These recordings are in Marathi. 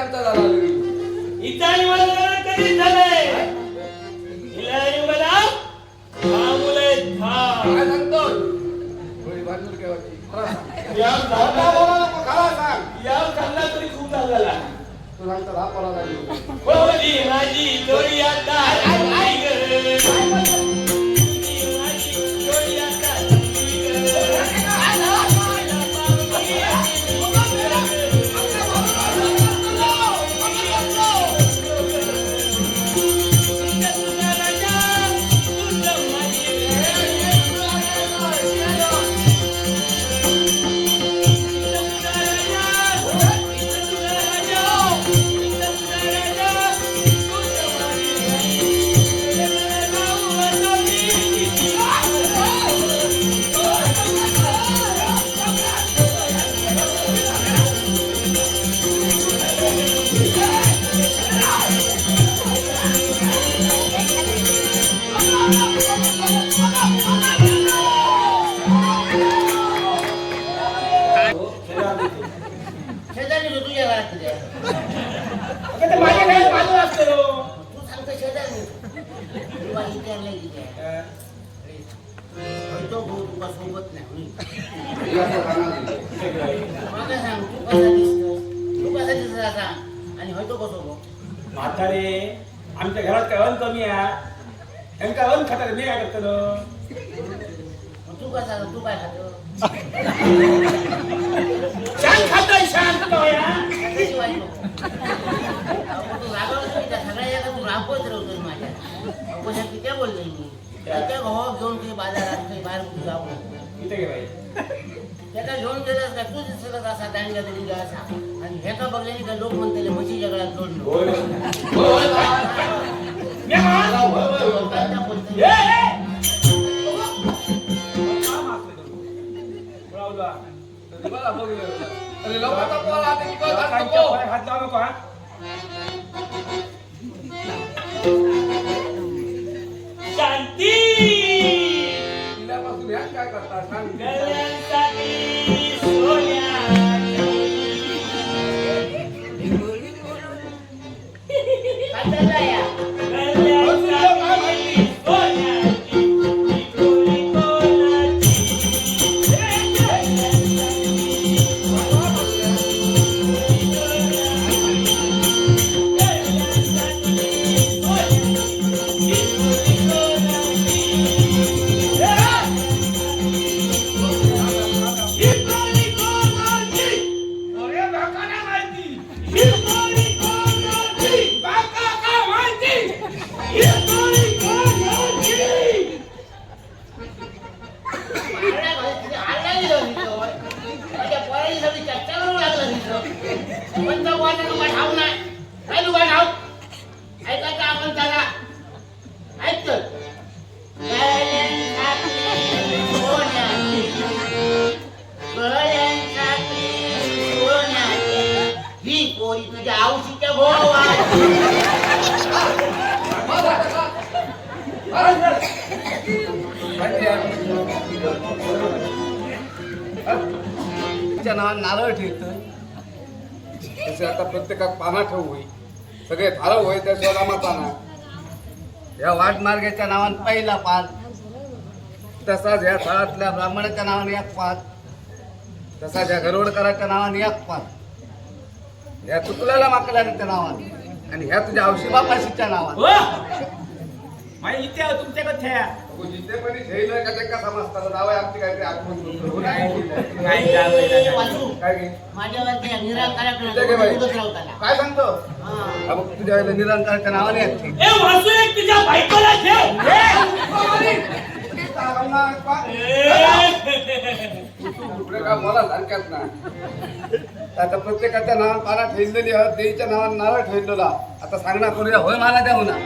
आमचा झाला माझं लग्न कधीच झालंय हिला हा मुलं आहेत, हा. काय सांगतो. या झाला- सांग या तरी खूप झाला तू सांगतो हा पोरा झाली होली माझी जोडी आता. तो भाऊ सोबत नाही मला सांग तू कसा तू कसा आणि होय तो कसो गो म्हातारे आमच्या घरात काय अन्न कमी आहे? त्यांका अन्न खातात? मी काय करतो? मग तू कसा तू काय खातो शान खातोय शान खातोय तू सगळ्या तू माझ्या. बोललोय मी. त्याच्या भावा घेऊन काही बाजारात काही बाहेर कुठे जाऊ त्याला घेऊन गेलास का तू दिसत असा दांडगा दिंडगा असा. आणि ह्याचा बघल्याने का लोक म्हणते म्हशी जगळात जोडलो मी मान. त्यांना करता सांग लागला तिथं. पण तो कोणाचा तुका ठाऊक नाही. काय तुका ठाऊक? ऐकायचं आपण त्याला. ऐक तर. गल्ल्यांसाठी सोन्याची, गल्ल्यांसाठी सोन्याची. ही पोरी तुझ्या आवशीच्या गोवा तिच्या नावात नारळ ठेवत तसे आता प्रत्येकात पाना ठेवू होई. सगळे झालं होय त्या सोलामाचा पाना. या वाटमार्गाच्या नावान पहिला पान. तसाच या तळातल्या ब्राह्मणाच्या नावाने एक पान. तसाच या गरोडकराच्या नावाने एक पान. या चुकलेल्या माकल्याच्या नावाने आणि ह्या तुझ्या औशी बापाशीच्या नावाने इथे तुमच्याकडे जिथे पण झेल का ते कसा मस्ताला नाव आहे आमची काहीतरी. काय सांगतो? तुझ्या वेळेला निरंकाराच्या नावाने मला ना. आता प्रत्येकाच्या नावात पाना ठेवलेली आहे देवीच्या नावात नावं ठेवलेला. आता सांगणार करूया होय मला द्या होणार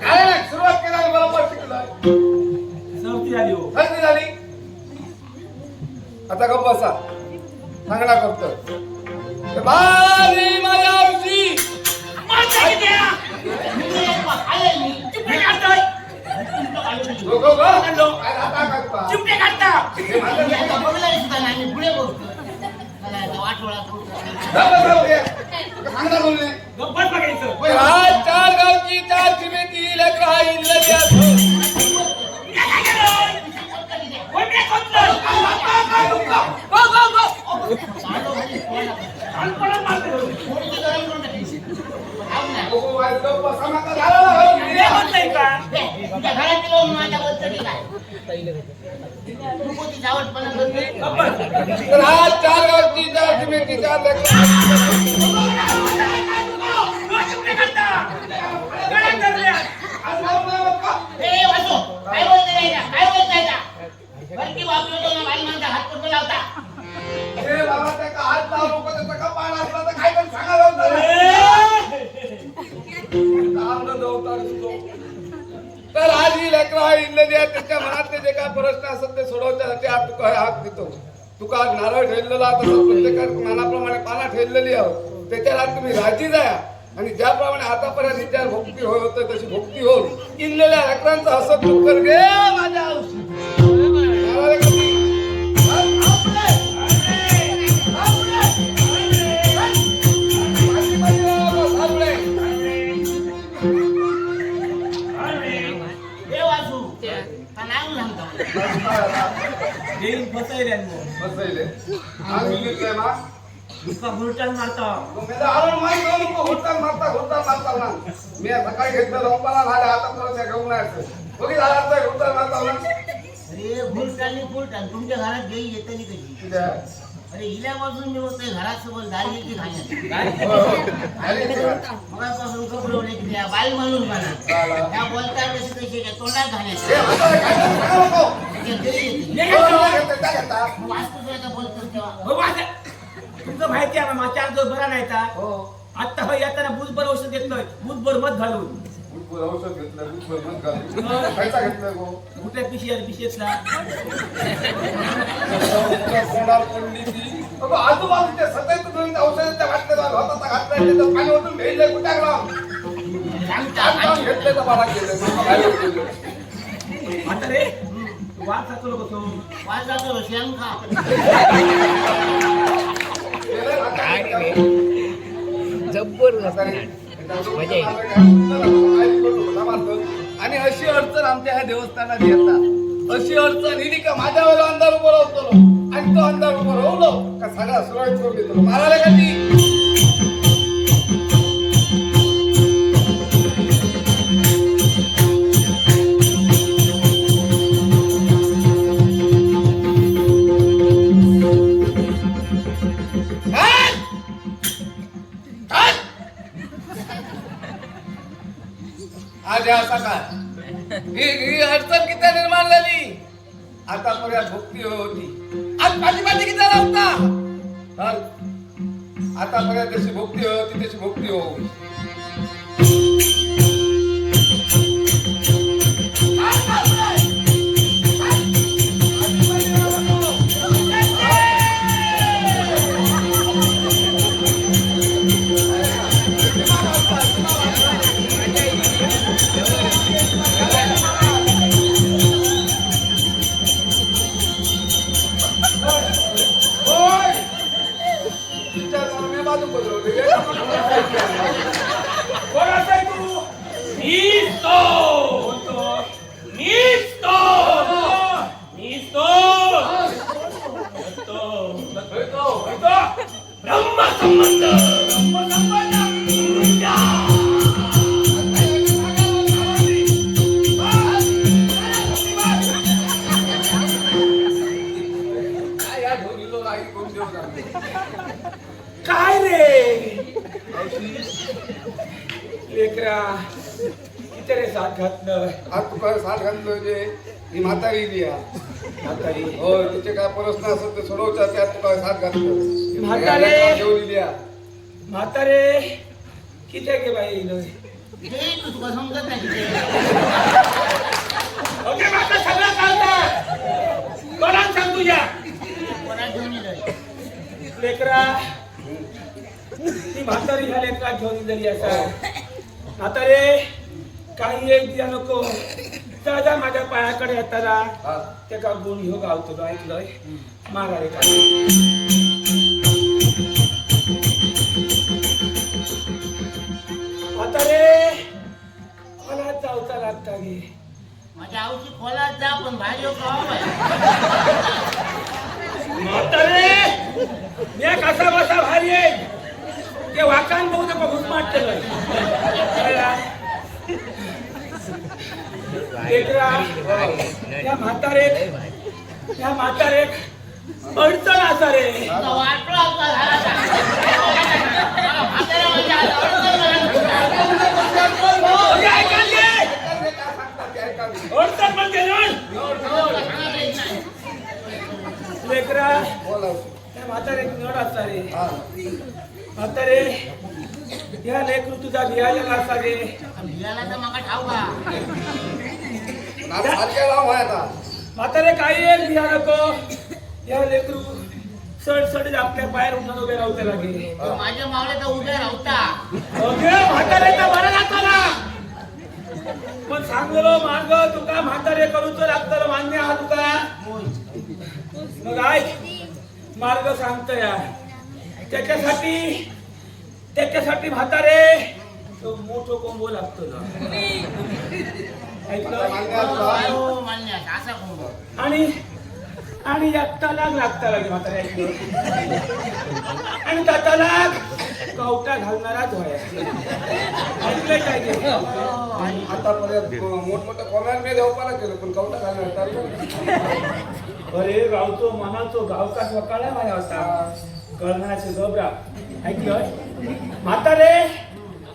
काय नाही, सुरुवात केला बरोबर शिकलं सर्दी झाली हो थंडी झाली आता गप्प बसा सांगणा करतो माधवची! माझ्या एक बा- आले मी. चिमटे काढतोय तुमचं काढून घेतो. लोकं गं? हॅलो. काय राहता का तुला? चिमटे काढता चार गावची चार चिमेती लेकरं हा हो. हो. हे का? दे, तुझ्या घरात गेलो तर आज ही लेकरं हा इल्लती आहे त्याच्या मनातले जे काय प्रश्न असतात ते सोडवण्यासाठी आज तुका हात देतो? तुका आज नारळ ठेवलेला आता प्रत्येकात मनाप्रमाणे पाना ठेवलेली आहोत. त्याच्याला आज तुम्ही राजी जाया. आणि ज्याप्रमाणे आतापर्यंत विचार भक्ती होय होतं तशी भक्ती होऊन इल्लेल्या लेकरांचं असं दुःख कर गे माझ्या देईल मग. बसले आम्ही नुसता बुरटान मारता आलो नाही हुडतान मारता हुडतान मारता ना मी सकाळी घेतलं रोपाला झाले आता परत घेऊन यायचं बघी झाला तर हुडतान मारता ना अरे फुलटानी फुलटान तुमच्या घरात गेई येते आहे? अरे हिल्यापासून मी होते घरात सोबत दारी येते खाण्यात काय हो, हो. इथे का? मगापासून की त्या बाल माणूस म्हणा त्या बोलतात कशी कशी त्या तोंडात घालायचं आता काय सांगा नको. त्या घरी येते घेतो. घेतलं, त्या घेता. मग वाचतो तुला बोलतो तेव्हा हो, तुमचं माहिती आहे माझ्या चार दिवस बरा नाही का हो आता हो येताना बुधभर औषध घेतलंय बुधभर मध घालून बुटभर औषध घेतलं घालून. खायचा घेतलं गो कुठल्या पिशी पिशेतला तोंडावर पडली ती अगं, आजूबाजूचे सतत तुम्ही औषधाच्या बाटल्या होता घातल्या त्याचं पाणी ओतून भेटलंय कुठे सांगता घेतलं तर मला केलं म्हणजे? आणि अशी अडचण आमच्या ह्या देवस्थानात येतात. अशी अडचण इली का माझ्यावर अंधार उभं राहतो आणि तो अंधार उभं राहलो का सगळा सुरळीत करून देतो मारायला का ती મુખ્ય અતિથિ ભક્તિઓ ¡Por tú! ¡Listo! ¡Listo! ¡Listo! ¡Listo! काय रे लेकरा किती रे साथ घातलं आज तुका साठ घातलं जे ही म्हातारी दिया म्हातारी हो तिचे काय प्रश्न असत ते सोडवतात त्यात तुका साथ घातलं म्हातारे. जेवली दिया म्हातारे किती गे बाई इलोय? तुका समजत नाही तिथे. ओके माका सगळं चालतं कोणाला सांग तुझ्या? लेकरा ती म्हातारी ह्या लेकरात घेऊन दिली असा? म्हातारे काही एक दिया नको. दादा माझ्या पायाकडे येताना हा. ते का गुण ह्यो गावतो ऐकलंय मारा रे काय म्हातारे मला चावता लागता गे माझ्या आऊची खोलात जा पण बाहेर मी कसा बसा भारी आहे. ते वाकान बघू नको घुसमाट केलं लेकरा म्हातारे त्या म्हातारे अडचण असा रे. अडचण म्हणजे लेकरा म्हातारे नड या काही एक बिहा नको. या लेकरू सड सड आपल्या पायर उठून उभे राहू लागे तो माझ्या मावल्या तर उभे राहता. अगे म्हातारे तर बरं लागताना पण सांगलो मार्ग तुका म्हातारे करूच लागतं मान्य हा तुका. मग ऐक. मार्ग सांगतो या त्याच्यासाठी त्याच्यासाठी म्हातारे तो मोठो कोंबो लागतो ना. ऐकलं? आणि आणि एकटा लाग लागता लागे म्हातारे. ऐकलं आणि त्या तलाक कवटा घालणारा धोया. ऐकलंय काय ते? आतापर्यंत मोठमोठ्या कॉमेंट मी देवपाला केलं पण कवटा घालणार अरे गावचो मनाचो गावकाच वकाळा माझ्या होता कळणाचे गबरा. ऐकलं म्हातारे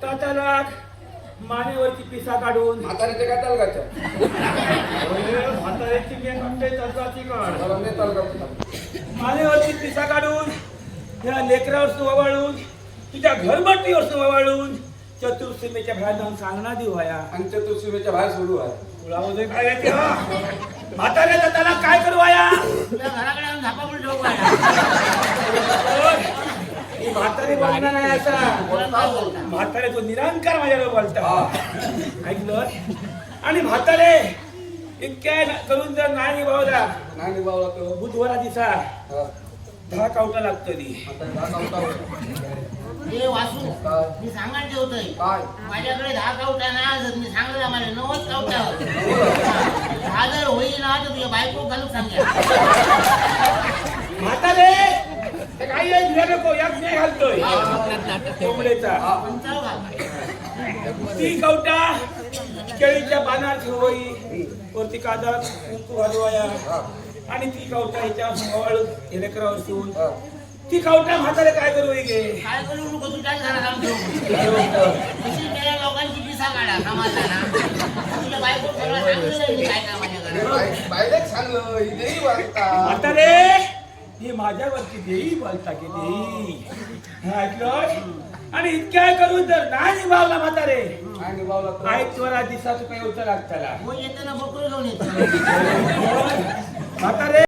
त्याचा लाग मानेवरची पिसा काढून. म्हातारीचे काय तालगाच्या? अरे, म्हाताऱ्याची मेन म्हणजे तत्वाची काढ मला मी तालगा मानेवरची पिसा काढून त्या लेकरावर सुवाळून तुझ्या घरबट्टीवर सुवाळून चतुर्सीमेच्या बाहेर जाऊन सांगणार देऊ व्हाया आणि चतुर्सीमेच्या बाहेर सोडू आहे तुला उद्या काय येते हा? त्याला काय करू व्हाया तुला घराकडे आणून झापापड ठेवू का? ही म्हातारी बोलणार नाही असा. काय? म्हातारे तो निरंकार माझ्यावर बोलता. हा. ऐकलं? आणि म्हातारे इतक्या करून जर नाही निभावला नाही निभावला तो बुधवारा दिसा हा. दहा कावटा लागतो ती. म्हातारी दहा कवटा हे वासू? मी सांगायला ठेवतोय काय माझ्याकडे दहा कावटा नाही असत मी मला नवद कावटा दहा जर होईल ना तर तुझ्या बायको घालून सांगेल म्हातारे ते काही एक दिलं नको एक मी घालतोय कोंबड्याचा हा. ती कवटा केळीच्या पानात होई वरती कादा कुंकू घालवाया हा. आणि ती कवटा ह्याच्या हळ हेलेकरावर शिवून हा. ती कवटा म्हातारे काय करू गे? काय करू नको तू त्याच घरात ठेव तशी लोकांची पिसा काढा कामाचा ना. तुझ्या बायको सगळं सांगितलं मी काय काय सांगलं ही देई म्हातारे ही माझ्यावरची देई बोलता की देई. हा, ऐकलं आणि इतक्या करून जर नाही निभावला म्हातारे. नाही निभावला तर? आई त्वरा दिसा तू काही उतर लागताला हो येताना बकरू घेऊन येतो. म्हातारे.